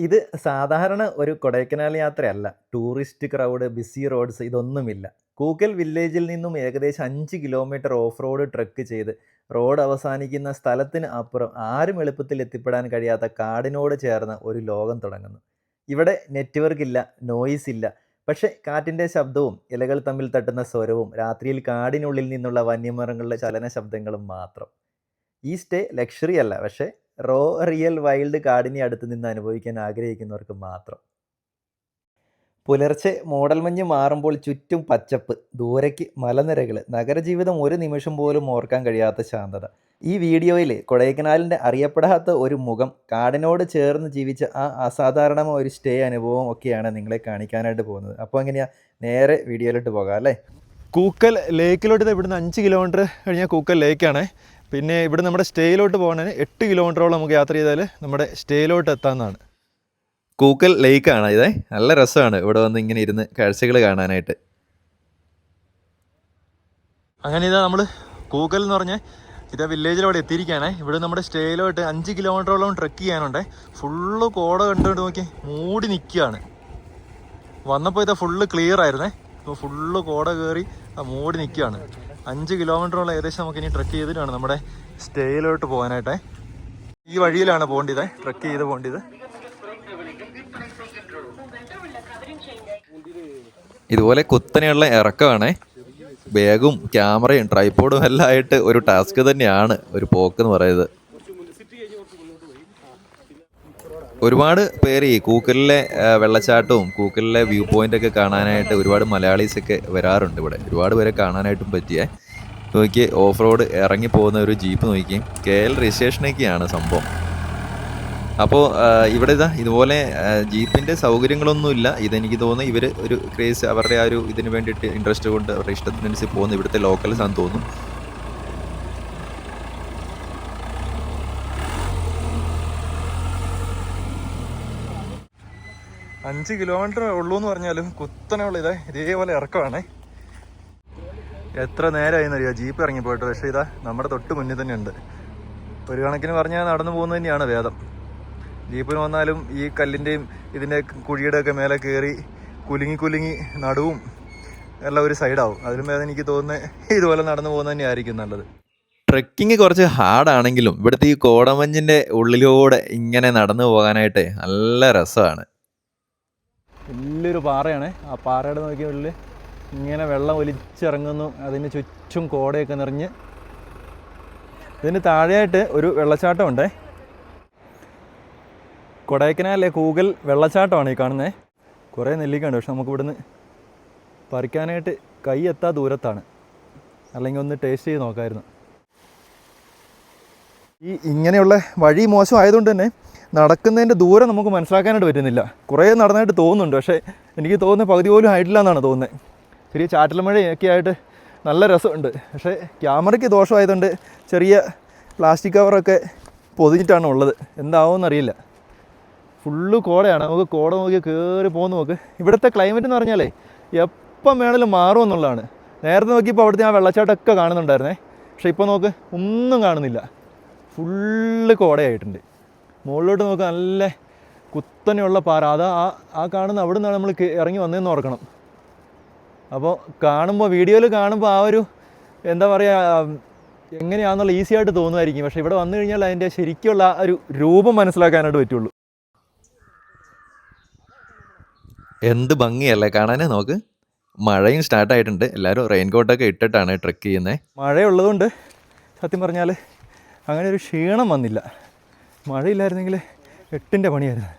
ഇത് സാധാരണ ഒരു കൊടൈക്കനാൽ യാത്രയല്ല. ടൂറിസ്റ്റ് ക്രൗഡ്, ബിസി റോഡ്സ് ഇതൊന്നുമില്ല. കൂക്കൽ വില്ലേജിൽ നിന്നും ഏകദേശം അഞ്ച് കിലോമീറ്റർ ഓഫ് റോഡ് ട്രക്ക് ചെയ്ത് റോഡ് അവസാനിക്കുന്ന സ്ഥലത്തിന് അപ്പുറം ആരും എളുപ്പത്തിൽ എത്തിപ്പെടാൻ കഴിയാത്ത കാടിനോട് ചേർന്ന ഒരു ലോകം തുടങ്ങുന്നു. ഇവിടെ നെറ്റ്‌വർക്ക് ഇല്ല, നോയിസ് ഇല്ല. പക്ഷേ കാറ്റിന്റെ ശബ്ദവും ഇലകൾ തമ്മിൽ തട്ടുന്ന സ്വരവും രാത്രിയിൽ കാടിനുള്ളിൽ നിന്നുള്ള വന്യമരങ്ങളുടെ ചലന ശബ്ദങ്ങളും മാത്രം. ഈ സ്റ്റേ ലക്ഷറി അല്ല. പക്ഷേ റോ, റിയൽ വൈൽഡ് കാടിനെ അടുത്ത് നിന്ന് അനുഭവിക്കാൻ ആഗ്രഹിക്കുന്നവർക്ക് മാത്രം. പുലർച്ചെ മോഡൽ മഞ്ഞ് മാറുമ്പോൾ ചുറ്റും പച്ചപ്പ്, ദൂരയ്ക്ക് മലനിരകൾ നഗരജീവിതം ഒരു നിമിഷം പോലും ഓർക്കാൻ കഴിയാത്ത ശാന്തത. ഈ വീഡിയോയിൽ കൊടൈക്കനാലിന്റെ അറിയപ്പെടാത്ത ഒരു മുഖം, കാടിനോട് ചേർന്ന് ജീവിച്ച ആ അസാധാരണമായ ഒരു സ്റ്റേ അനുഭവം ഒക്കെയാണ് നിങ്ങളെ കാണിക്കാനായിട്ട് പോകുന്നത്. അപ്പോൾ എങ്ങനെയാണ് നേരെ വീഡിയോയിലോട്ട് പോകാം അല്ലേ? കൂക്കൽ ലേക്കിലോട്ട് ഇവിടുന്ന് അഞ്ച് കിലോമീറ്റർ കഴിഞ്ഞാൽ കൂക്കൽ ലേക്കാണ് പിന്നെ ഇവിടെ നമ്മുടെ സ്റ്റേയിലോട്ട് പോകണതിന് എട്ട് കിലോമീറ്ററോളം നമുക്ക് യാത്ര ചെയ്താൽ നമ്മുടെ സ്റ്റേയിലോട്ട് എത്താമെന്നാണ് കൂക്കൽ ലേക്കാണ് ഇതേ. നല്ല രസമാണ് ഇവിടെ വന്ന് ഇങ്ങനെ ഇരുന്ന് കാഴ്ചകൾ കാണാനായിട്ട്. അങ്ങനെ ഇതാ നമ്മൾ കൂക്കൽ എന്ന് പറഞ്ഞ ഇതാ വില്ലേജിലവിടെ എത്തിയിരിക്കുകയാണ് ഇവിടെ നമ്മുടെ സ്റ്റേയിലോട്ട് അഞ്ച് കിലോമീറ്ററോളം ട്രെക്ക് ചെയ്യാനുണ്ട്. ഫുള്ള് കോട കണ്ടുകൊണ്ട് നോക്കി മൂടി നിൽക്കുകയാണ് വന്നപ്പോൾ ഇതാ ഫുള്ള് ക്ലിയർ ആയിരുന്നേ. ഇപ്പോൾ ഫുള്ള് കോട കയറി ആ മൂടി നിൽക്കുകയാണ് അഞ്ച് കിലോമീറ്ററോളം ഏകദേശം നമുക്ക് ഇനി ട്രക്ക് ചെയ്തിട്ടാണ് നമ്മുടെ സ്റ്റേയിലോട്ട് പോകാനായിട്ടെ ഈ വഴിയിലാണ് പോകേണ്ടത് ട്രെക്ക് ചെയ്ത് പോകേണ്ടത് ഇതുപോലെ കുത്തനെയുള്ള ഇറക്കമാണേ. ബാഗും ക്യാമറയും ട്രൈപോഡും എല്ലാം ആയിട്ട് ഒരു ടാസ്ക് തന്നെയാണ് ഒരു പോക്ക് എന്ന് പറയുന്നത്. ഒരുപാട് പേര് ഈ കൂക്കലിലെ വെള്ളച്ചാട്ടവും കൂക്കലിലെ വ്യൂ പോയിന്റ് ഒക്കെ കാണാനായിട്ട് ഒരുപാട് മലയാളീസ് ഒക്കെ വരാറുണ്ട് ഇവിടെ. ഒരുപാട് പേരെ കാണാനായിട്ടും പറ്റിയേ. നോക്കി ഓഫ് റോഡ് ഇറങ്ങി പോകുന്ന ഒരു ജീപ്പ് നോക്കി കെ എൽ രജിസ്ട്രേഷനൊക്കെയാണ് സംഭവം. അപ്പോൾ ഇവിടെ ഇതാ ഇതുപോലെ ജീപ്പിന്റെ സൗകര്യങ്ങളൊന്നുമില്ല. ഇതെനിക്ക് തോന്നുന്നു ഇവർ ഒരു ക്രേസ് അവരുടെ ആ ഒരു ഇതിന് വേണ്ടിയിട്ട് ഇൻട്രസ്റ്റ് കൊണ്ട് അവരുടെ ഇഷ്ടത്തിനനുസരിച്ച് പോകുന്നു ഇവിടുത്തെ ലോക്കൽസ് ആണെന്ന് തോന്നുന്നു. അഞ്ച് കിലോമീറ്റർ ഉള്ളൂ എന്ന് പറഞ്ഞാലും കുത്തനെയുള്ള ഇതാ ഇതേപോലെ ഇറക്കമാണ് എത്ര നേരമായിന്നറിയോ ജീപ്പ് ഇറങ്ങി പോയിട്ട്. പക്ഷേ ഇതാ നമ്മുടെ തൊട്ട് മുന്നിൽ തന്നെ ഉണ്ട്. ഒരു കണക്കിന് പറഞ്ഞാൽ നടന്നു പോകുന്നത് തന്നെയാണ് വേദം ജീപ്പിന് വന്നാലും ഈ കല്ലിന്റെയും ഇതിന്റെ കുഴിയുടെ ഒക്കെ മേലെ കയറി കുലുങ്ങി കുലുങ്ങി നടുവും എല്ലാം ഒരു സൈഡാവും. അതിലും വേദം എനിക്ക് തോന്നുന്നത് ഇതുപോലെ നടന്നു പോകുന്നത് തന്നെയായിരിക്കും നല്ലത്. ട്രെക്കിംഗ് കുറച്ച് ഹാർഡാണെങ്കിലും ഇവിടുത്തെ ഈ കോടമഞ്ഞിന്റെ ഉള്ളിലൂടെ ഇങ്ങനെ നടന്നു പോകാനായിട്ട് നല്ല രസമാണ്. വലിയൊരു പാറയാണ്. ആ പാറയുടെ നോക്കിയ ഉള്ളിൽ ഇങ്ങനെ വെള്ളം ഒലിച്ചിറങ്ങുന്നു. അതിന് ചുറ്റും കോടയൊക്കെ നിറഞ്ഞ്. ഇതിന് താഴെയായിട്ട് ഒരു വെള്ളച്ചാട്ടമുണ്ടേ. കൊടൈക്കനാലിലെ കൂകൽ വെള്ളച്ചാട്ടമാണ് ഈ കാണുന്നത് കുറേ നെല്ലിക്കുണ്ട് പക്ഷെ നമുക്ക് ഇവിടുന്ന് പറിക്കാനായിട്ട് കൈ എത്താ ദൂരത്താണ്. അല്ലെങ്കിൽ ഒന്ന് ടേസ്റ്റ് ചെയ്ത് നോക്കായിരുന്നു. ഈ ഇങ്ങനെയുള്ള വഴി മോശമായതുകൊണ്ട് തന്നെ നടക്കുന്നതിന്റെ ദൂരം നമുക്ക് മനസ്സിലാക്കാനായിട്ട് പറ്റുന്നില്ല. കുറേ നടന്നായിട്ട് തോന്നുന്നുണ്ട്. പക്ഷേ എനിക്ക് തോന്നുന്ന പകുതി പോലും ആയിട്ടില്ല എന്നാണ് തോന്നുന്നത്. ചെറിയ ചാറ്റൽ മഴയൊക്കെ ആയിട്ട് നല്ല രസമുണ്ട്. പക്ഷേ ക്യാമറയ്ക്ക് ദോഷമായതുകൊണ്ട് ചെറിയ പ്ലാസ്റ്റിക് കവറൊക്കെ പൊതിഞ്ഞിട്ടാണ് ഉള്ളത്. എന്താവുമെന്നറിയില്ല ഫുള്ള് കോടയാണ്. നമുക്ക് കോട നോക്കി കയറി പോകുന്ന നോക്ക്. ഇവിടുത്തെ ക്ലൈമറ്റ് എന്ന് പറഞ്ഞാലേ എപ്പം വേണമെങ്കിലും മാറും എന്നുള്ളതാണ്. നേരത്തെ നോക്കിയപ്പോൾ അവിടുത്തെ ആ വെള്ളച്ചാട്ടമൊക്കെ കാണുന്നുണ്ടായിരുന്നേ. പക്ഷേ ഇപ്പോൾ നോക്ക് ഒന്നും കാണുന്നില്ല. ഫുള്ള് കോടയായിട്ടുണ്ട്. മുകളിലോട്ട് നോക്കുക നല്ല കുത്തനെയുള്ള പാറ. അത് ആ ആ കാണുന്ന അവിടെ നിന്നാണ് നമ്മൾ ഇറങ്ങി വന്നതെന്ന് ഓർക്കണം. അപ്പോൾ കാണുമ്പോൾ വീഡിയോയിൽ കാണുമ്പോൾ ആ ഒരു എന്താ പറയുക എങ്ങനെയാണെന്നുള്ള ഈസി ആയിട്ട് തോന്നുമായിരിക്കും. പക്ഷേ ഇവിടെ വന്നു കഴിഞ്ഞാൽ അതിന്റെ ശരിക്കുള്ള ആ ഒരു രൂപം മനസ്സിലാക്കാനായിട്ട് പറ്റുള്ളൂ. എന്ത് ഭംഗിയല്ലേ കാണാനേ നമുക്ക്? മഴയും സ്റ്റാർട്ട് ആയിട്ടുണ്ട്. എല്ലാവരും റെയിൻകോട്ടൊക്കെ ഇട്ടിട്ടാണ് ട്രെക്ക് ചെയ്യുന്നത്. മഴയുള്ളതുകൊണ്ട് സത്യം പറഞ്ഞാൽ അങ്ങനെ ഒരു ക്ഷീണം വന്നില്ല. മഴയില്ലായിരുന്നെങ്കിൽ എട്ടിന്റെ പണിയായിരുന്നു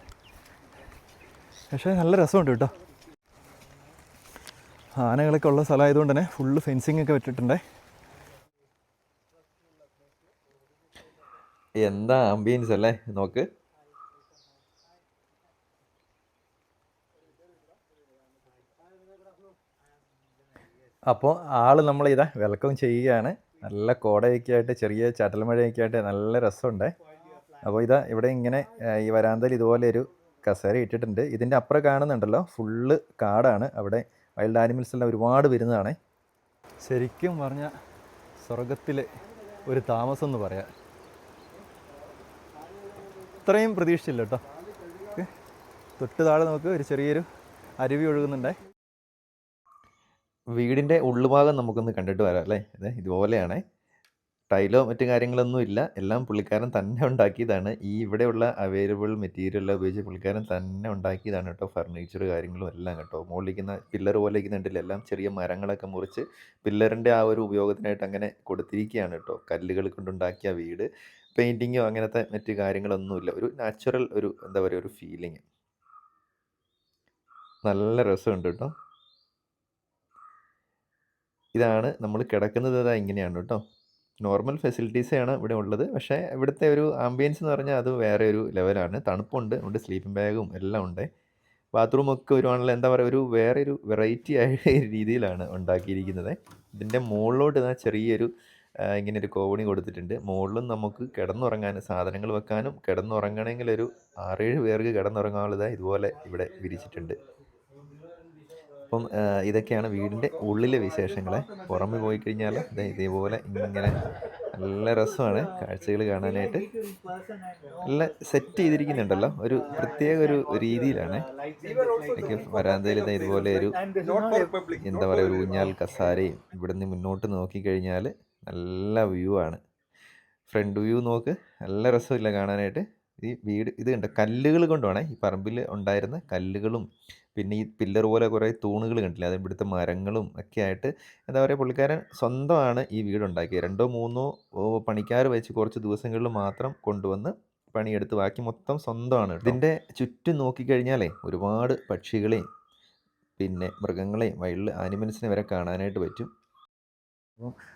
പക്ഷേ നല്ല രസമുണ്ട് കേട്ടോ ആനകളൊക്കെ ഉള്ള സ്ഥലമായതുകൊണ്ട് തന്നെ ഫുള്ള് ഫെൻസിങ് ഒക്കെ വെച്ചിട്ടുണ്ടേ എന്താ ആംബിയൻസ് അല്ലേ നോക്ക്. അപ്പോൾ ആൾ നമ്മൾ ഇതാ വെൽക്കം ചെയ്യുകയാണ്. നല്ല കോടയൊക്കെ ആയിട്ട് ചെറിയ ചാറ്റൽ മഴയൊക്കെ ആയിട്ട് നല്ല രസമുണ്ടേ. അപ്പോൾ ഇതാ ഇവിടെ ഇങ്ങനെ ഈ വരാന്തയിൽ ഇതുപോലെ ഒരു കസേര ഇട്ടിട്ടുണ്ട്. ഇതിന്റെ അപ്പുറം കാണുന്നുണ്ടല്ലോ ഫുള്ള് കാടാണ്. അവിടെ വൈൽഡ് ആനിമൽസ് എല്ലാം ഒരുപാട് വരുന്നതാണ്. ശരിക്കും പറഞ്ഞാൽ സ്വർഗത്തിലെ ഒരു താമസം എന്ന് പറയാം. ഇത്രയും പ്രതീക്ഷിച്ചില്ല കേട്ടോ. തൊട്ട് താഴെ നമുക്ക് ഒരു ചെറിയൊരു അരുവി ഒഴുകുന്നുണ്ടേ. വീടിന്റെ ഉള്ളുഭാഗം നമുക്കൊന്ന് കണ്ടിട്ട് വരാം അല്ലേ? ഇതുപോലെയാണേ ഇതുപോലെയാണ്. ടൈലോ മറ്റു കാര്യങ്ങളൊന്നും ഇല്ല. എല്ലാം പുള്ളിക്കാരൻ തന്നെ ഉണ്ടാക്കിയതാണ്. ഈ ഇവിടെയുള്ള അവൈലബിൾ മെറ്റീരിയൽ ഉപയോഗിച്ച് പുള്ളിക്കാരൻ തന്നെ ഉണ്ടാക്കിയതാണ് കേട്ടോ. ഫർണിച്ചർ കാര്യങ്ങളും എല്ലാം കേട്ടോ. മുകളിലിരിക്കുന്ന പില്ലർ പോലെ ഇരിക്കുന്നുണ്ടല്ലോ. എല്ലാം ചെറിയ മരങ്ങളൊക്കെ മുറിച്ച് പില്ലറിന്റെ ആ ഒരു ഉപയോഗത്തിനായിട്ട് അങ്ങനെ കൊടുത്തിരിക്കുകയാണ് കേട്ടോ. കല്ലുകൾ കൊണ്ടുണ്ടാക്കിയ വീട്. പെയിന്റിങ്ങോ അങ്ങനത്തെ മറ്റു കാര്യങ്ങളൊന്നുമില്ല ഒരു നാച്ചുറൽ ഒരു എന്താ പറയുക ഒരു ഫീലിംഗ് നല്ല രസമുണ്ട് കേട്ടോ. ഇതാണ് നമ്മൾ കിടക്കുന്നത്. ഇതാ ഇങ്ങനെയാണ് കേട്ടോ. നോർമൽ ഫെസിലിറ്റീസാണ് ഇവിടെ ഉള്ളത്. പക്ഷേ ഇവിടുത്തെ ഒരു ആംബിയൻസ് എന്ന് പറഞ്ഞാൽ അത് വേറെ ഒരു ലെവലാണ്. തണുപ്പുണ്ട് ഉണ്ട് സ്ലീപ്പിംഗ് ബാഗും എല്ലാം ഉണ്ട്. ബാത്റൂമൊക്കെ ആണല്ലോ എന്താ പറയുക ഒരു വേറെ ഒരു വെറൈറ്റി ആയ രീതിയിലാണ് ഉണ്ടാക്കിയിരിക്കുന്നത്. ഇതിന്റെ മുകളിലോട്ട് ഇതാ ചെറിയൊരു ഇങ്ങനെ ഒരു കോവണി കൊടുത്തിട്ടുണ്ട്. മുകളിലും നമുക്ക് കിടന്നുറങ്ങാൻ സാധനങ്ങൾ വെക്കാനും കിടന്നുറങ്ങണമെങ്കിൽ ഒരു ആറേഴ് പേർക്ക് കിടന്നുറങ്ങാനുള്ളത് ഇതുപോലെ ഇവിടെ വിരിച്ചിട്ടുണ്ട്. അപ്പം ഇതൊക്കെയാണ് വീടിന്റെ ഉള്ളിലെ വിശേഷങ്ങൾ പുറമെ പോയി കഴിഞ്ഞാൽ ഇതേപോലെ ഇങ്ങനെ നല്ല രസമാണ് കാഴ്ചകൾ കാണാനായിട്ട്. നല്ല സെറ്റ് ചെയ്തിരിക്കുന്നുണ്ടല്ലോ. ഒരു പ്രത്യേക ഒരു രീതിയിലാണ്. വരാന്തയിൽ ഇതാ ഇതുപോലെ ഒരു എന്താ പറയുക ഒരു ഊഞ്ഞാൽ കസാരയും ഇവിടുന്ന് മുന്നോട്ട് നോക്കിക്കഴിഞ്ഞാൽ നല്ല വ്യൂ ആണ്. ഫ്രണ്ട് വ്യൂ നോക്ക്. നല്ല രസമില്ല കാണാനായിട്ട്. ഈ വീട് ഇത് കണ്ട കല്ലുകൾ കൊണ്ടുവാണേ. ഈ പറമ്പിൽ ഉണ്ടായിരുന്ന കല്ലുകളും പിന്നെ ഈ പില്ലർ പോലെ കുറേ തൂണുകൾ കണ്ടില്ല? അത് ഇവിടുത്തെ മരങ്ങളും ഒക്കെ ആയിട്ട് എന്താ പറയുക പുള്ളിക്കാരൻ സ്വന്തമാണ് ഈ വീട് ഉണ്ടാക്കിയത്. രണ്ടോ മൂന്നോ പണിക്കാർ വെച്ച് കുറച്ച് ദിവസങ്ങളിൽ മാത്രം കൊണ്ടുവന്ന് പണിയെടുത്ത് ബാക്കി മൊത്തം സ്വന്തമാണ്. ഇതിന്റെ ചുറ്റും നോക്കിക്കഴിഞ്ഞാലേ ഒരുപാട് പക്ഷികളെയും പിന്നെ മൃഗങ്ങളെയും വൈൽഡ് ആനിമൽസിനെ വരെ കാണാനായിട്ട് പറ്റും.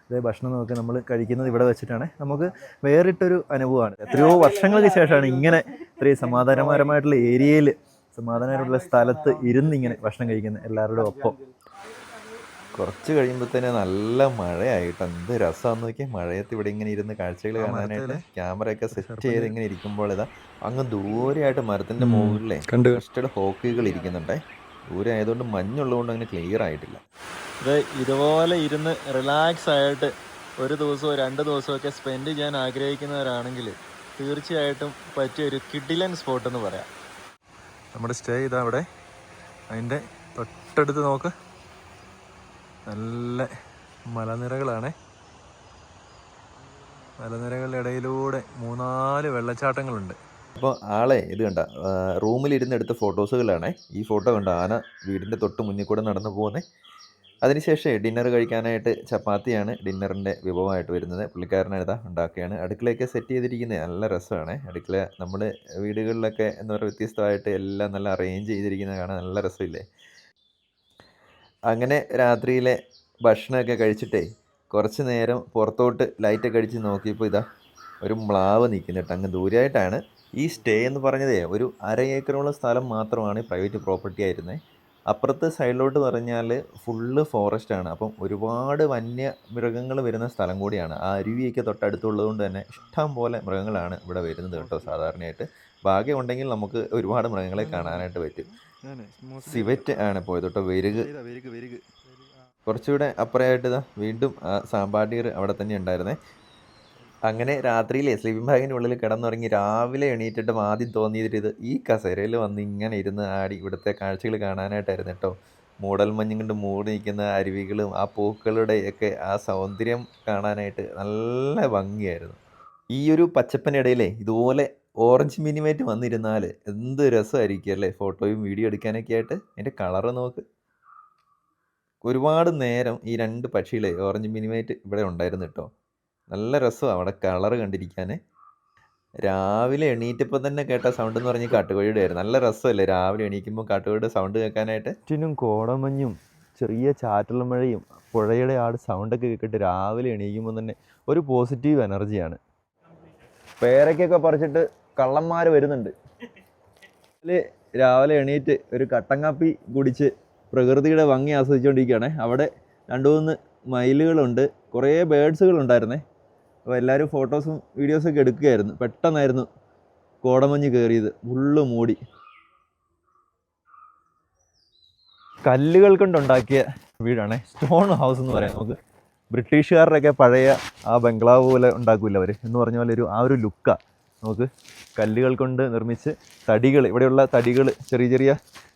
ഇതേ ഭക്ഷണം നോക്കി നമ്മൾ കഴിക്കുന്നത് ഇവിടെ വെച്ചിട്ടാണ്. നമുക്ക് വേറിട്ടൊരു അനുഭവമാണ്. എത്രയോ വർഷങ്ങൾക്ക് ശേഷമാണ് ഇങ്ങനെ ഇത്രയും സമാധാനപരമായിട്ടുള്ള ഏരിയയിൽ സമാധാനപരമായിട്ടുള്ള സ്ഥലത്ത് ഇരുന്ന് ഇങ്ങനെ ഭക്ഷണം കഴിക്കുന്നത് എല്ലാവരുടെ ഒപ്പം. കുറച്ച് കഴിയുമ്പോൾ തന്നെ നല്ല മഴയായിട്ട് എന്ത് രസമാണെന്ന് നോക്കിയാൽ മഴയത്ത് ഇവിടെ ഇങ്ങനെ ഇരുന്ന് കാഴ്ചകൾ കാണാനായിട്ട് ക്യാമറയൊക്കെ സെറ്റ് ചെയ്ത് ഇങ്ങനെ ഇരിക്കുമ്പോൾ ഇതാ അങ്ങ് ദൂരെയായിട്ട് മരത്തിന്റെ മുകളിലെ കണ്ട്. കണ്ടു ഹോക്കികൾ ഇരിക്കുന്നുണ്ടേ. ദൂരെ ആയതുകൊണ്ട് മഞ്ഞുള്ളതുകൊണ്ട് അങ്ങനെ ക്ലിയർ ആയിട്ടില്ല. ഇത് ഇതുപോലെ ഇരുന്ന് റിലാക്സ് ആയിട്ട് ഒരു ദിവസമോ രണ്ട് ദിവസമൊക്കെ സ്പെൻഡ് ചെയ്യാൻ ആഗ്രഹിക്കുന്നവരാണെങ്കിൽ തീർച്ചയായിട്ടും പറ്റിയ ഒരു കിഡിലൻ സ്പോട്ട് എന്ന് പറയാം. നമ്മുടെ സ്റ്റേ ചെയ്താ അവിടെ. അതിന്റെ തൊട്ടടുത്ത് നോക്ക്. നല്ല മലനിരകളാണ്. മലനിരകളുടെ ഇടയിലൂടെ മൂന്നാൽ വെള്ളച്ചാട്ടങ്ങളുണ്ട്. അപ്പോൾ ആളെ ഇത് കണ്ട റൂമിലിരുന്ന് എടുത്ത ഫോട്ടോസുകളാണ് ഈ ഫോട്ടോ കണ്ട ആന വീടിന്റെ തൊട്ട് മുന്നിൽ കൂടെ നടന്നു പോകുന്നത് അതിനുശേഷം ഡിന്നർ കഴിക്കാനായിട്ട് ചപ്പാത്തിയാണ് ഡിന്നറിന്റെ വിഭവമായിട്ട് വരുന്നത്. പുള്ളിക്കാരനെഴുതാ ഉണ്ടാക്കുകയാണ്. അടുക്കളയൊക്കെ സെറ്റ് ചെയ്തിരിക്കുന്നത് നല്ല രസമാണ്. അടുക്കള നമ്മുടെ വീടുകളിലൊക്കെ എന്താ പറയുക വ്യത്യസ്തമായിട്ട് എല്ലാം നല്ല അറേഞ്ച് ചെയ്തിരിക്കുന്നത് കാണാൻ നല്ല രസമില്ലേ? അങ്ങനെ രാത്രിയിലെ ഭക്ഷണമൊക്കെ കഴിച്ചിട്ടേ കുറച്ച് നേരം പുറത്തോട്ട് ലൈറ്റൊക്കെ അടിച്ച് നോക്കിയപ്പോൾ ഇതാ ഒരു മ്ലാവ് നിൽക്കുന്നുണ്ട് അങ്ങ് ദൂരെയായിട്ടാണ് ഈ സ്റ്റേ എന്ന് പറഞ്ഞതേ ഒരു അര ഏക്കറോളം സ്ഥലം മാത്രമാണ് പ്രൈവറ്റ് പ്രോപ്പർട്ടി ആയിരുന്നത് അപ്പുറത്ത് സൈഡിലോട്ട് പറഞ്ഞാൽ ഫുള്ള് ഫോറസ്റ്റ് ആണ്. അപ്പം ഒരുപാട് വന്യ മൃഗങ്ങൾ വരുന്ന സ്ഥലം കൂടിയാണ്. ആ അരുവിയൊക്കെ തൊട്ടടുത്തുള്ളത് കൊണ്ട് തന്നെ ഇഷ്ടം പോലെ മൃഗങ്ങളാണ് ഇവിടെ വരുന്നത് കേട്ടോ സാധാരണയായിട്ട്. ഭാഗ്യം ഉണ്ടെങ്കിൽ നമുക്ക് ഒരുപാട് മൃഗങ്ങളെ കാണാനായിട്ട് പറ്റും. സിവറ്റ് ആണ് പോയത് കേട്ടോ വെരുക് കുറച്ചുകൂടെ അപ്പുറമായിട്ട് ഇതാ വീണ്ടും ആ സാമ്പാടീർ അവിടെ തന്നെ ഉണ്ടായിരുന്നേ. അങ്ങനെ രാത്രിയിലെ സ്ലീപ്പിംഗ് ബാഗിന്റെ ഉള്ളിൽ കിടന്നുറങ്ങി രാവിലെ എണീറ്റിട്ടും ആദ്യം തോന്നിയിട്ട് ഇത് ഈ കസേരയിൽ വന്ന് ഇങ്ങനെ ഇരുന്ന് ആടി ഇവിടുത്തെ കാഴ്ചകൾ കാണാനായിട്ടായിരുന്നു കേട്ടോ. മൂടൽമഞ്ഞും കൊണ്ട് മൂടി നിൽക്കുന്ന അരുവികളും ആ പൂക്കളുടെ ഒക്കെ ആ സൗന്ദര്യം കാണാനായിട്ട് നല്ല ഭംഗിയായിരുന്നു. ഈ ഒരു പച്ചപ്പനിടയിലെ ഇതുപോലെ ഓറഞ്ച് മിനിമേറ്റ് വന്നിരുന്നാൽ എന്ത് രസമായിരിക്കും അല്ലേ? ഫോട്ടോയും വീഡിയോ എടുക്കാനൊക്കെ ആയിട്ട്. അതിന്റെ കളറ് നോക്ക്. ഒരുപാട് നേരം ഈ രണ്ട് പക്ഷികളെ ഓറഞ്ച് മിനിമേറ്റ് ഇവിടെ ഉണ്ടായിരുന്നു കേട്ടോ. നല്ല രസമാണ് അവിടെ കളറ് കണ്ടിരിക്കാൻ. രാവിലെ എണീറ്റപ്പോൾ തന്നെ കേട്ട സൗണ്ട് എന്ന് പറഞ്ഞാൽ കാട്ടുകോഴിയുടെ ആയിരുന്നു നല്ല രസമല്ലേ രാവിലെ എണീക്കുമ്പോൾ കാട്ടുകോഴിയുടെ സൗണ്ട് കേൾക്കാനായിട്ട്? ചുറ്റിനും കോടമഞ്ഞും ചെറിയ ചാറ്റുള്ള മഴയും പുഴയുടെ ആ സൗണ്ടൊക്കെ കേട്ടിട്ട് രാവിലെ എണീക്കുമ്പോൾ തന്നെ ഒരു പോസിറ്റീവ് എനർജിയാണ് പേരയ്ക്കൊക്കെ പറിച്ചിട്ട് കള്ളന്മാർ വരുന്നുണ്ട്. അതിൽ രാവിലെ എണീറ്റ് ഒരു കട്ടൻ കുടിച്ച് പ്രകൃതിയുടെ ഭംഗി ആസ്വദിച്ചുകൊണ്ടിരിക്കുകയാണ് അവിടെ രണ്ടു മൂന്ന് മയിലുകളുണ്ട്. കുറേ ബേഡ്സുകൾ ഉണ്ടായിരുന്നേ അപ്പോൾ എല്ലാവരും ഫോട്ടോസും വീഡിയോസും ഒക്കെ എടുക്കുകയായിരുന്നു. പെട്ടെന്നായിരുന്നു കോടമഞ്ഞ് കയറിയത് ഫുള്ള് മൂടി. കല്ലുകൾ കൊണ്ടുണ്ടാക്കിയ വീടാണേ. സ്റ്റോൺ ഹൗസ് എന്ന് പറയാം നമുക്ക്. ബ്രിട്ടീഷുകാരുടെയൊക്കെ പഴയ ആ ബംഗ്ലാവ് പോലെ ഉണ്ടാക്കില്ല അവർ എന്ന് പറഞ്ഞ പോലെ ഒരു ആ ഒരു ലുക്കാണ് നമുക്ക് കല്ലുകൾ കൊണ്ട് നിർമ്മിച്ച് തടികൾ ഇവിടെയുള്ള തടികൾ ചെറിയ ചെറിയ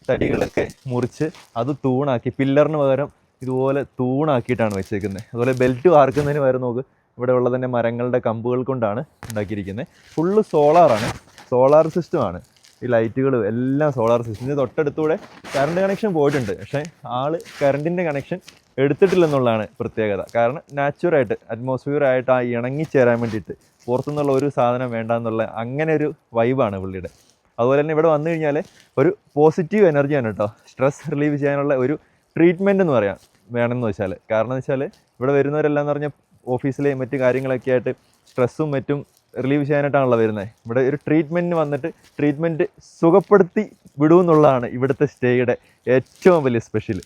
തടികളൊക്കെ മുറിച്ച് അത് തൂണാക്കി. പില്ലറിന് പകരം ഇതുപോലെ തൂണാക്കിയിട്ടാണ് വെച്ചേക്കുന്നത് അതുപോലെ ബെൽറ്റ് വാർക്കുന്നതിന് പകരം നോക്ക് ഇവിടെ ഉള്ള തന്നെ മരങ്ങളുടെ കമ്പുകൾ കൊണ്ടാണ് ഉണ്ടാക്കിയിരിക്കുന്നത്. ഫുള്ള് സോളാറാണ് സോളാർ സിസ്റ്റമാണ് ഈ ലൈറ്റുകളും എല്ലാം സോളാർ സിസ്റ്റം തൊട്ടടുത്തൂടെ കറണ്ട് കണക്ഷൻ പോയിട്ടുണ്ട്. പക്ഷേ ആൾ കറണ്ടിന്റെ കണക്ഷൻ എടുത്തിട്ടില്ലെന്നുള്ളതാണ് പ്രത്യേകത. കാരണം നാച്ചുറായിട്ട് അറ്റ്മോസ്ഫിയറായിട്ട് ആ ഇണങ്ങിച്ചേരാൻ വേണ്ടിയിട്ട് പുറത്തുനിന്നുള്ള ഒരു സാധനം വേണ്ട എന്നുള്ള അങ്ങനെ ഒരു വൈബാണ് പുള്ളിയുടെ. അതുപോലെ തന്നെ ഇവിടെ വന്നു കഴിഞ്ഞാൽ ഒരു പോസിറ്റീവ് എനർജിയാണ് കേട്ടോ. സ്ട്രെസ് റിലീവ് ചെയ്യാനുള്ള ഒരു ട്രീറ്റ്മെന്റ് എന്ന് പറയാം. വേണമെന്ന് വെച്ചാൽ കാരണം എന്ന് വെച്ചാൽ ഇവിടെ വരുന്നവരെല്ലാം എന്ന് പറഞ്ഞാൽ ഓഫീസിലെ മറ്റു കാര്യങ്ങളൊക്കെ ആയിട്ട് സ്ട്രെസ്സും മറ്റും റിലീവ് ചെയ്യാനായിട്ടാണല്ലോ വരുന്നത് ഇവിടെ ഒരു ട്രീറ്റ്മെന്റിന് വന്നിട്ട് ട്രീറ്റ്മെന്റ് സുഖപ്പെടുത്തി വിടുമെന്നുള്ളതാണ് ഇവിടുത്തെ സ്റ്റേയുടെ ഏറ്റവും വലിയ സ്പെഷ്യൽ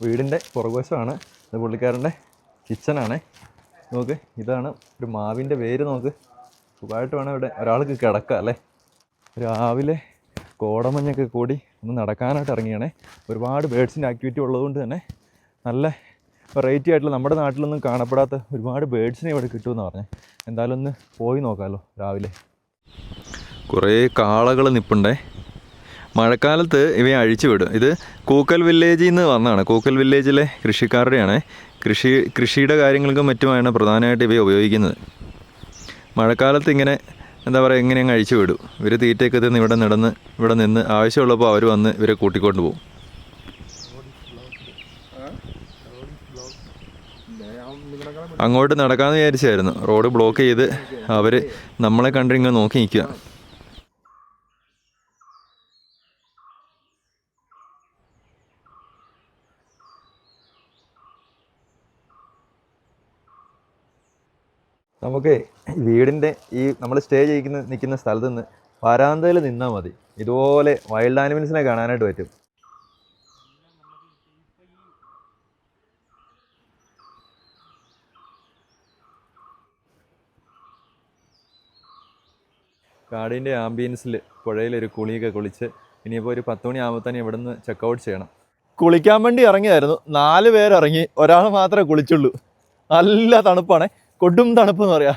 വീടിന്റെ പുറകുവശമാണ്. ഇത് പുള്ളിക്കാരന്റെ കിച്ചനാണ് നമുക്ക് ഇതാണ് ഒരു മാവിന്റെ വേര് നമുക്ക് സുഖമായിട്ട് വേണം ഇവിടെ ഒരാൾക്ക് കിടക്കാം അല്ലേ? രാവിലെ കോടമഞ്ഞൊക്കെ കൂടി ഒന്ന് നടക്കാനായിട്ട് ഇറങ്ങിയാണേ. ഒരുപാട് ബേഡ്സിന്റെ ആക്ടിവിറ്റി ഉള്ളതുകൊണ്ട് തന്നെ നല്ല വെറൈറ്റി ആയിട്ടുള്ള നമ്മുടെ നാട്ടിലൊന്നും കാണപ്പെടാത്ത ഒരുപാട് ബേഡ്സിനെ ഇവിടെ കിട്ടുമെന്ന് പറഞ്ഞേ എന്തായാലും ഒന്ന് പോയി നോക്കാമല്ലോ രാവിലെ. കുറേ കാളകൾ നിപ്പുണ്ടേ. മഴക്കാലത്ത് ഇവയെ അഴിച്ചു വിടും. ഇത് കൂക്കൽ വില്ലേജിൽ നിന്ന് വന്നതാണ്. കൂക്കൽ വില്ലേജിലെ കൃഷിക്കാരുടെയാണ് കൃഷി കൃഷിയുടെ കാര്യങ്ങൾക്കും മറ്റുമാണ് പ്രധാനമായിട്ട് ഇവയെ ഉപയോഗിക്കുന്നത്. മഴക്കാലത്ത് ഇങ്ങനെ എന്താ പറയുക ഇങ്ങനെ അങ്ങ് അഴിച്ചു വിടും. ഇവർ തീറ്റയൊക്കെ തിന്ന് ഇവിടെ നടന്ന് ഇവിടെ നിന്ന് ആവശ്യമുള്ളപ്പോൾ അവർ വന്ന് ഇവരെ കൂട്ടിക്കൊണ്ട് പോകും. അങ്ങോട്ട് നടക്കാമെന്ന് വിചാരിച്ചായിരുന്നു. റോഡ് ബ്ലോക്ക് ചെയ്ത് അവർ നമ്മളെ കണ്ടിങ്ങനെ നോക്കി നിൽക്കുക. നമുക്ക് വീടിന്റെ ഈ നമ്മൾ സ്റ്റേ ചെയ്യിക്കുന്ന നിൽക്കുന്ന സ്ഥലത്ത് നിന്ന് വരാന്തയിൽ നിന്നാൽ മതി. ഇതുപോലെ വൈൽഡ് ആനിമൽസിനെ കാണാനായിട്ട് പറ്റും. കാടിന്റെ ആംബിയൻസിൽ പുഴയിലൊരു കുളിയൊക്കെ കുളിച്ച് ഇനിയിപ്പോൾ ഒരു പത്ത് മണി ആകുമ്പോൾ തന്നെ ഇവിടെ നിന്ന് ചെക്കൗട്ട് ചെയ്യണം. കുളിക്കാൻ വേണ്ടി ഇറങ്ങിയായിരുന്നു. നാല് പേരിറങ്ങി ഒരാൾ മാത്രമേ കുളിച്ചുള്ളൂ. നല്ല തണുപ്പാണ്. കൊടും തണുപ്പ് എന്ന് പറയാം.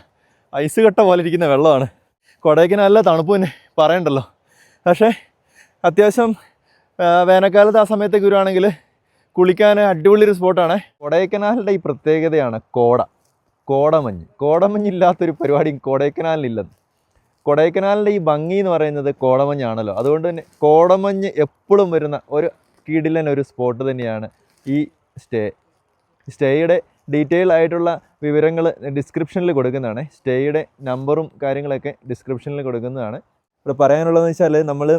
ഐസ് കട്ട പോലെ ഇരിക്കുന്ന വെള്ളമാണ്. കൊടൈക്കനാൽ നല്ല തണുപ്പ് തന്നെ പറയണ്ടല്ലോ. പക്ഷേ അത്യാവശ്യം വേനൽക്കാലത്ത് ആ സമയത്തേക്ക് വരുവാണെങ്കിൽ കുളിക്കാൻ അടിപൊളി ഒരു സ്പോട്ടാണ് കൊടൈക്കനാലിന്റെ ഈ പ്രത്യേകതയാണ് കോട. കോടമഞ്ഞ്. കോടമഞ്ഞില്ലാത്തൊരു പരിപാടിയും കൊടൈക്കനാലിനില്ല കൊടൈക്കനാലിന്റെ ഈ ഭംഗി എന്ന് പറയുന്നത് കോടമഞ്ഞാണല്ലോ. അതുകൊണ്ട് തന്നെ കോടമഞ്ഞ് എപ്പോഴും വരുന്ന ഒരു കീടിലൻ ഒരു സ്പോട്ട് തന്നെയാണ് ഈ സ്റ്റേ സ്റ്റേയുടെ ഡീറ്റെയിൽ ആയിട്ടുള്ള വിവരങ്ങൾ ഡിസ്ക്രിപ്ഷനിൽ കൊടുക്കുന്നതാണ്. സ്റ്റേയുടെ നമ്പറും കാര്യങ്ങളൊക്കെ ഡിസ്ക്രിപ്ഷനിൽ കൊടുക്കുന്നതാണ്. ഇവിടെ പറയാനുള്ളതെന്ന് വെച്ചാൽ നമ്മൾ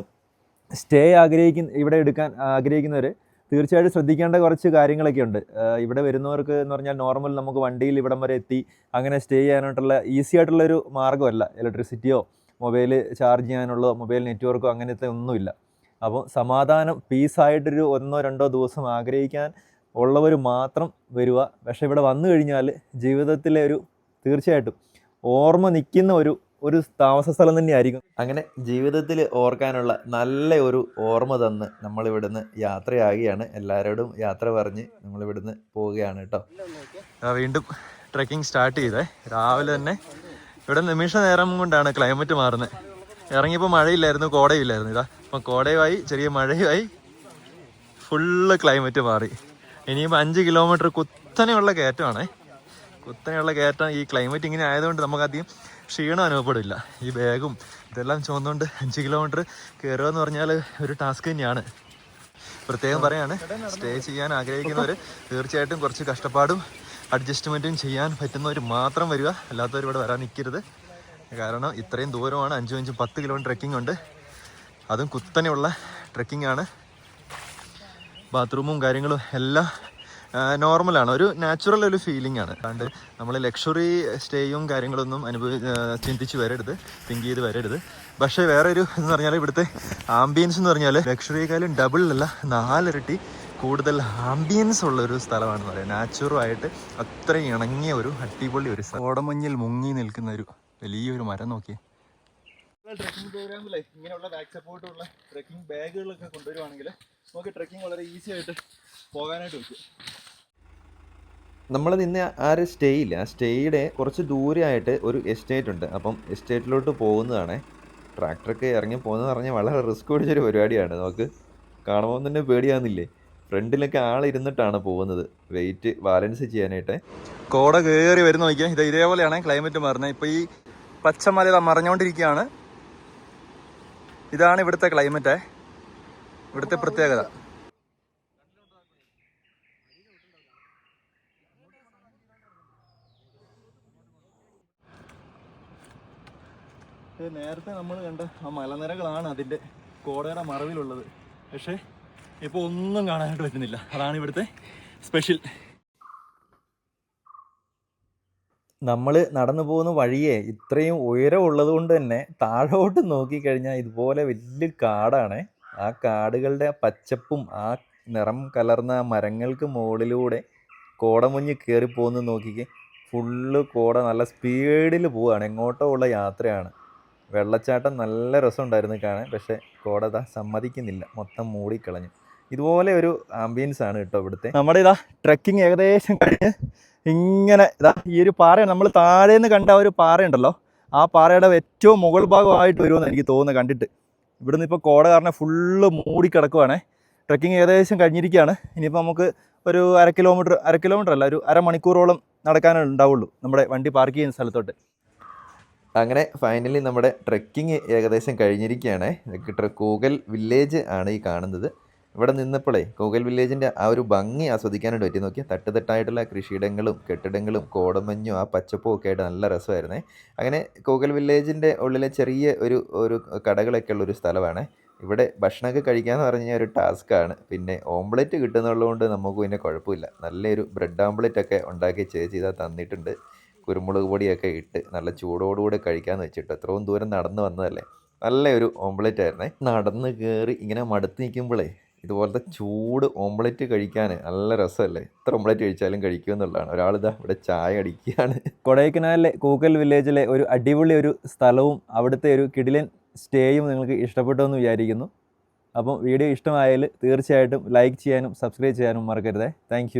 സ്റ്റേ ആഗ്രഹിക്കുന്ന ഇവിടെ എടുക്കാൻ ആഗ്രഹിക്കുന്നവർ തീർച്ചയായിട്ടും ശ്രദ്ധിക്കേണ്ട കുറച്ച് കാര്യങ്ങളൊക്കെ ഉണ്ട്. ഇവിടെ വരുന്നവർക്ക് എന്ന് പറഞ്ഞാൽ നോർമൽ നമുക്ക് വണ്ടിയിൽ ഇവിടം വരെ എത്തി അങ്ങനെ സ്റ്റേ ചെയ്യാനായിട്ടുള്ള ഈസി ആയിട്ടുള്ളൊരു മാർഗമല്ല. ഇലക്ട്രിസിറ്റിയോ മൊബൈൽ ചാർജ് ചെയ്യാനുള്ളോ മൊബൈൽ നെറ്റ്വർക്കോ അങ്ങനത്തെ ഒന്നുമില്ല. അപ്പോൾ സമാധാനം പീസായിട്ടൊരു ഒന്നോ രണ്ടോ ദിവസം ആഗ്രഹിക്കാൻ ഉള്ളവർ മാത്രം വരിക പക്ഷേ ഇവിടെ വന്നു കഴിഞ്ഞാൽ ജീവിതത്തിലെ ഒരു തീർച്ചയായിട്ടും ഓർമ്മ നിൽക്കുന്ന ഒരു ഒരു താമസ സ്ഥലം തന്നെയായിരിക്കും. അങ്ങനെ ജീവിതത്തിൽ ഓർക്കാനുള്ള നല്ല ഒരു ഓർമ്മ തന്ന് നമ്മളിവിടുന്ന് യാത്രയാകുകയാണ് എല്ലാവരോടും യാത്ര പറഞ്ഞ് നമ്മളിവിടുന്ന് പോവുകയാണ് കേട്ടോ. ആ, വീണ്ടും ട്രക്കിംഗ് സ്റ്റാർട്ട് ചെയ്തേ. രാവിലെ തന്നെ ഇവിടെ നിമിഷ നേരം കൊണ്ടാണ് ക്ലൈമറ്റ് മാറുന്നത്. ഇറങ്ങിയപ്പോൾ മഴയില്ലായിരുന്നു കോടയില്ലായിരുന്നു ഇതാ അപ്പം കോടയുമായി ചെറിയ മഴയുമായി ഫുള്ള് ക്ലൈമറ്റ് മാറി. ഇനിയിപ്പോൾ അഞ്ച് കിലോമീറ്റർ കുത്തനെയുള്ള കയറ്റമാണേ. കുത്തനെയുള്ള കയറ്റം ഈ ക്ലൈമറ്റ് ഇങ്ങനെ ആയതുകൊണ്ട് നമുക്കധികം ക്ഷീണം അനുഭവപ്പെടില്ല. ഈ ബാഗും ഇതെല്ലാം ചുമന്നുകൊണ്ട് അഞ്ച് കിലോമീറ്റർ കയറുക എന്ന് പറഞ്ഞാൽ ഒരു ടാസ്ക് തന്നെയാണ്. പ്രത്യേകം പറയാണ് സ്റ്റേ ചെയ്യാൻ ആഗ്രഹിക്കുന്നവർ തീർച്ചയായിട്ടും കുറച്ച് കഷ്ടപ്പാടും അഡ്ജസ്റ്റ്മെന്റും ചെയ്യാൻ പറ്റുന്നവർ മാത്രം വരിക. അല്ലാത്തവർ ഇവിടെ വരാൻ നിൽക്കരുത് കാരണം ഇത്രയും ദൂരമാണ് അഞ്ചും അഞ്ചും പത്ത് കിലോമീറ്റർ ട്രെക്കിംഗ് ഉണ്ട്. അതും കുത്തനെയുള്ള ട്രെക്കിംഗ് ആണ്. ബാത്റൂമും കാര്യങ്ങളും എല്ലാം നോർമലാണ് ഒരു നാച്ചുറൽ ഒരു ഫീലിംഗ് ആണ്. അല്ലാണ്ട് നമ്മൾ ലക്ഷറി സ്റ്റേയും കാര്യങ്ങളൊന്നും അനുഭവി ചിന്തിച്ച് വരരുത് തിങ്ക് ചെയ്ത് വരരുത്. പക്ഷേ വേറെ ഒരു എന്ന് പറഞ്ഞാൽ ഇവിടുത്തെ ആംബിയൻസ് എന്ന് പറഞ്ഞാൽ ലക്ഷറിയേക്കാളും ഡബിൾ അല്ല നാലിരട്ടി കൂടുതൽ ആംബിയൻസ് ഉള്ള ഒരു സ്ഥലമാണെന്ന് പറയാം. നാച്ചുറായിട്ട് അത്രയും ഇണങ്ങിയ ഒരു അടിപൊളി ഒരു സ്ഥലം. ഓടമഞ്ഞിൽ മുങ്ങി നിൽക്കുന്ന ഒരു വലിയൊരു മരം നോക്കിയേ. ട്രക്കിംഗ് പ്രോഗ്രാമിലെ ഇങ്ങനെയുള്ള ബാക്ക് സപ്പോർട്ടുള്ള ട്രക്കിംഗ് ബാഗുകളൊക്കെ കൊണ്ടുവരുവാണെങ്കിൽ നമുക്ക് ട്രക്കിംഗ് വളരെ ഈസി ആയിട്ട് പോകാനായിട്ട് പറ്റും. നമ്മൾ നിന്ന് ആ ഒരു സ്റ്റേ ഇല്ല? ആ സ്റ്റേയുടെ കുറച്ച് ദൂരെയായിട്ട് ഒരു എസ്റ്റേറ്റ് ഉണ്ട്. അപ്പം എസ്റ്റേറ്റിലോട്ട് പോകുന്നതാണ്. ട്രാക്ടറൊക്കെ ഇറങ്ങി പോകുന്നത് പറഞ്ഞാൽ വളരെ റിസ്ക് പിടിച്ചൊരു പരിപാടിയാണ്. നമുക്ക് കാണുമ്പോൾ തന്നെ പേടിയാകുന്നില്ലേ ഫ്രണ്ടിലൊക്കെ ആളിരുന്നിട്ടാണ് പോകുന്നത്. വെയിറ്റ് ബാലൻസ് ചെയ്യാനായിട്ട്. കോട കയറി വരുന്ന നോക്കിയാൽ ഇത് ഇതേപോലെയാണ് ക്ലൈമറ്റ് മാറുന്നത്. ഇപ്പോൾ ഈ പച്ചമല മറിഞ്ഞുകൊണ്ടിരിക്കുകയാണ് മറഞ്ഞുകൊണ്ടിരിക്കുകയാണ് ഇതാണ് ഇവിടുത്തെ ക്ലൈമറ്റ് ഇവിടുത്തെ പ്രത്യേകത. നേരത്തെ നമ്മൾ കണ്ട ആ മലനിരകളാണ് അതിന്റെ കോടയുടെ മറവിലുള്ളത്. പക്ഷേ ഇപ്പോൾ ഒന്നും കാണാനായിട്ട് പറ്റുന്നില്ല. അതാണ് ഇവിടുത്തെ സ്പെഷ്യൽ. നമ്മൾ നടന്നു പോകുന്ന വഴിയെ ഇത്രയും ഉയരമുള്ളത് കൊണ്ട് തന്നെ താഴോട്ട് നോക്കിക്കഴിഞ്ഞാൽ ഇതുപോലെ വലിയ കാടാണ്. ആ കാടുകളുടെ പച്ചപ്പും ആ നിറം കലർന്ന ആ മരങ്ങൾക്ക് മുകളിലൂടെ കോടമഞ്ഞ് കയറി പോകുന്നത് നോക്കിക്കേ. ഫുള്ള് കോട നല്ല സ്പീഡിൽ പോവുകയാണ് എങ്ങോട്ടോ ഉള്ള യാത്രയാണ്. വെള്ളച്ചാട്ടം നല്ല രസമുണ്ടായിരുന്നു കാണാൻ. പക്ഷേ കോട ദാ സമ്മതിക്കുന്നില്ല. മൊത്തം മൂടിക്കളഞ്ഞു. ഇതുപോലെ ഒരു ആംബിയൻസ് ആണ് കേട്ടോ ഇവിടുത്തെ. നമ്മുടെ ഇതാ ട്രക്കിംഗ് ഏകദേശം കഴിഞ്ഞ് ഇങ്ങനെ ഇതാ ഈ ഒരു പാറ നമ്മൾ താഴേന്ന് കണ്ട ഒരു പാറയുണ്ടല്ലോ. ആ പാറയുടെ ഏറ്റവും മുകൾ ഭാഗമായിട്ട് വരുമെന്ന് എനിക്ക് തോന്നുന്നു കണ്ടിട്ട്. ഇവിടുന്ന് ഇപ്പോൾ കോട കാരണം ഫുള്ള് മൂടിക്കിടക്കുവാണേ ട്രക്കിംഗ് ഏകദേശം കഴിഞ്ഞിരിക്കുകയാണ്. ഇനിയിപ്പോൾ നമുക്ക് ഒരു അര കിലോമീറ്റർ അര കിലോമീറ്റർ അല്ല ഒരു അരമണിക്കൂറോളം നടക്കാനേ ഉണ്ടാവുള്ളൂ നമ്മുടെ വണ്ടി പാർക്ക് ചെയ്യുന്ന സ്ഥലത്തോട്ട്. അങ്ങനെ ഫൈനലി നമ്മുടെ ട്രക്കിങ് ഏകദേശം കഴിഞ്ഞിരിക്കുകയാണ്. ട്രക്കൂകൽ കൂകൽ വില്ലേജ് ആണ് ഈ കാണുന്നത്. ഇവിടെ നിന്നപ്പോഴേ കൂകൽ വില്ലേജിന്റെ ആ ഒരു ഭംഗി ആസ്വദിക്കാനായിട്ട് പറ്റി. നോക്കിയാൽ തട്ടുതട്ടായിട്ടുള്ള കൃഷിയിടങ്ങളും കെട്ടിടങ്ങളും കോടമഞ്ഞും ആ പച്ചപ്പും ഒക്കെ ആയിട്ട് നല്ല രസമായിരുന്നേ. അങ്ങനെ കൂകൽ വില്ലേജിന്റെ ഉള്ളിലെ ചെറിയ ഒരു ഒരു കടകളൊക്കെ ഉള്ള ഒരു സ്ഥലമാണ്. ഇവിടെ ഭക്ഷണമൊക്കെ കഴിക്കാമെന്ന് പറഞ്ഞാൽ ഒരു ടാസ്ക്കാണ് പിന്നെ ഓംപ്ലേറ്റ് കിട്ടുന്നുള്ളതുകൊണ്ട് നമുക്ക് പിന്നെ കുഴപ്പമില്ല. നല്ലൊരു ബ്രെഡ് ഓംപ്ലേറ്റ് ഒക്കെ ഉണ്ടാക്കി ചേച്ചി ഇതാ തന്നിട്ടുണ്ട്. കുരുമുളക് പൊടിയൊക്കെ ഇട്ട് നല്ല ചൂടോടുകൂടി കഴിക്കാമെന്ന് വെച്ചിട്ട് എത്രയും ദൂരം നടന്നു വന്നതല്ലേ? നല്ലൊരു ഓംപ്ലേറ്റ് ആയിരുന്നേ. നടന്ന് കയറി ഇങ്ങനെ മടുത്ത് നിൽക്കുമ്പോഴേ ഇതുപോലത്തെ ചൂട് ഓംലെറ്റ് കഴിക്കാൻ നല്ല രസമല്ലേ? എത്ര ഓംപ്ലേറ്റ് കഴിച്ചാലും കഴിക്കും എന്നുള്ളതാണ്. ഇതാ ഇവിടെ ചായ അടിക്കുകയാണ്. കൊടൈക്കനാലിലെ കൂക്കൽ വില്ലേജിലെ ഒരു അടിപൊളി ഒരു സ്ഥലവും അവിടുത്തെ ഒരു കിടിലൻ സ്റ്റേയും നിങ്ങൾക്ക് ഇഷ്ടപ്പെട്ടു എന്ന് വിചാരിക്കുന്നു. അപ്പം വീഡിയോ ഇഷ്ടമായാൽ തീർച്ചയായിട്ടും ലൈക്ക് ചെയ്യാനും സബ്സ്ക്രൈബ് ചെയ്യാനും മറക്കരുതേ. താങ്ക്